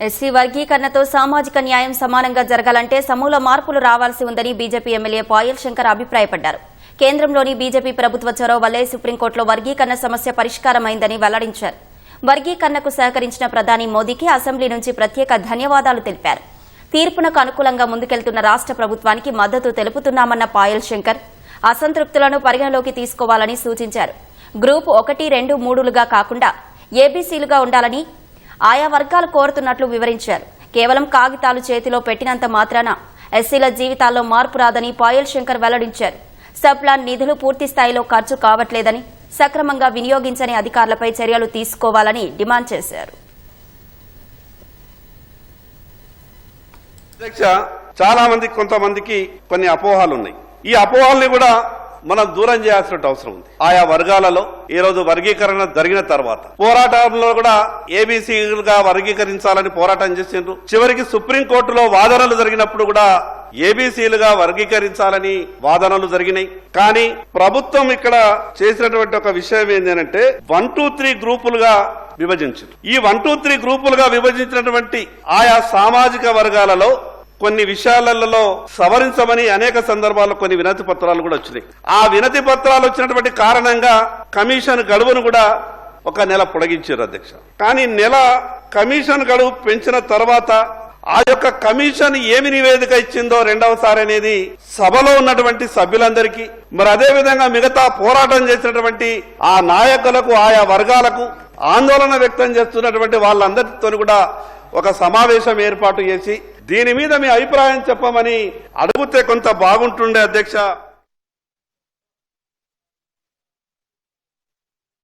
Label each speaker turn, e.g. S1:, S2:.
S1: SC వర్గీకరణతో సామాజిక న్యాయం సమానంగా జరగాలంటే సమూల మార్పులు రావాల్సి ఉందని బీజేపీ ఎమ్మెల్యే పాయల్ శంకర్ అభిప్రాయపడ్డారు. కేంద్రంలోని బీజేపీ ప్రభుత్వ చొరవ వల్లే సుప్రీంకోర్టులో వర్గీకరణ సమస్య పరిష్కారమైందని వెల్లడించారు. వర్గీకరణకు సహకరించిన ప్రధాని మోదీకి అసెంబ్లీ నుంచి ప్రత్యేక ధన్యవాదాలు తెలిపారు. తీర్పునకు అనుకూలంగా ముందుకెళ్తున్న రాష్ట ప్రభుత్వానికి మద్దతు తెలుపుతున్నామన్న పాయల్ శంకర్ అసంతృప్తులను పరిగణలోకి తీసుకోవాలని సూచించారు. గ్రూప్ ఒకటి రెండు మూడులుగా కాకుండా ఏబీసీలుగా ఉండాలని ఆయా వర్గాలు కోరుతున్నట్లు వివరించారు. కేవలం కాగితాలు చేతిలో పెట్టినంత మాత్రాన ఎస్సీల జీవితాల్లో మార్పు రాదని పాయల్ శంకర్ వెల్లడించారు. సబ్లాన్ నిధులు పూర్తి స్థాయిలో ఖర్చు కావట్లేదని సక్రమంగా వినియోగించని అధికారులపై చర్యలు తీసుకోవాలని డిమాండ్ చేశారు.
S2: చాలా మంది కొంతమందికి కొన్ని అపోహలు ఉన్నాయి ఈ అపోహల్ని కూడా మనం దూరం చేయాల్సిన అవసరం ఉంది. ఆయా వర్గాలలో ఈ రోజు వర్గీకరణ జరిగిన తర్వాత పోరాటంలో కూడా ఏబీసీలుగా వర్గీకరించాలని పోరాటం చేసిండ్రు. చివరికి సుప్రీంకోర్టులో వాదనలు జరిగినప్పుడు కూడా ఏబీసీలుగా వర్గీకరించాలని వాదనలు జరిగినాయి. కానీ ప్రభుత్వం ఇక్కడ చేసినటువంటి ఒక విషయం ఏంటంటే వన్ టూ త్రీ గ్రూపులుగా విభజించారు ఈ వన్ టూ త్రీ గ్రూపులుగా విభజించినటువంటి ఆయా సామాజిక వర్గాలలో కొన్ని విషయాలలో సవరించమని అనేక సందర్భాల్లో కొన్ని వినతి పత్రాలు కూడా వచ్చినాయి. ఆ వినతి పత్రాలు వచ్చినటువంటి కారణంగా కమిషన్ గడువును కూడా ఒక నెల పొడిగించారు అధ్యక్ష. కానీ నెల కమిషన్ గడువు పెంచిన తర్వాత ఆ యొక్క కమిషన్ ఏమి నివేదిక ఇచ్చిందో రెండవసారి అనేది సభలో ఉన్నటువంటి సభ్యులందరికీ మరి అదే విధంగా మిగతా పోరాటం చేసినటువంటి ఆ నాయకులకు ఆయా వర్గాలకు ఆందోళన వ్యక్తం చేస్తున్నటువంటి వాళ్ళందరితో కూడా ఒక సమావేశం ఏర్పాటు చేసి దీని మీద మీ అభిప్రాయం చెప్పమని అడిగితే కొంత బాగుంటుండే అధ్యక్ష.